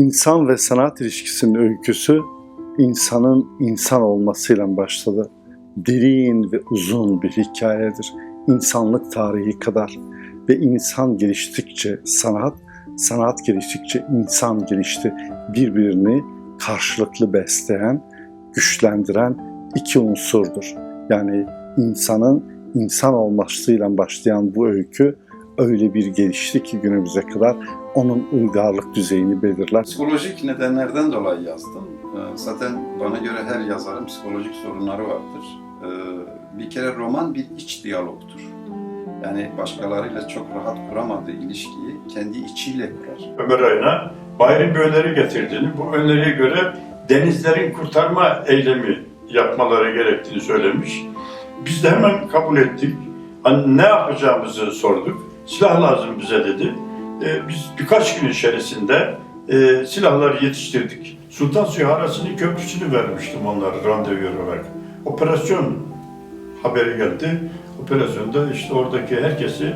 İnsan ve sanat ilişkisinin öyküsü insanın insan olmasıyla başladı. Derin ve uzun bir hikayedir. İnsanlık tarihi kadar ve insan geliştikçe sanat, sanat geliştikçe insan gelişti. Birbirini karşılıklı besleyen, güçlendiren iki unsurdur. Yani insanın insan olmasıyla başlayan bu öykü öyle bir gelişti ki günümüze kadar onun uygarlık düzeyini belirler. Psikolojik nedenlerden dolayı yazdım. Ee, Zaten bana göre her yazarın psikolojik sorunları vardır. Ee, Bir kere roman bir iç diyalogtur. Yani başkalarıyla çok rahat kuramadığı ilişkiyi kendi içiyle kurar. Ömer ayına Bahri bir öneri getirdiğini, bu öneriye göre denizlerin kurtarma eylemi yapmaları gerektiğini söylemiş. Biz de hemen kabul ettik. Hani ne yapacağımızı sorduk. Silah lazım bize dedi. Ee, biz birkaç gün içerisinde e, silahları yetiştirdik. Sultan Suyu Harası'nın köprüsünü vermiştim onlara randevu olarak. Operasyon haberi geldi. Operasyonda işte oradaki herkesi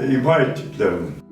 e, imha ettiklerini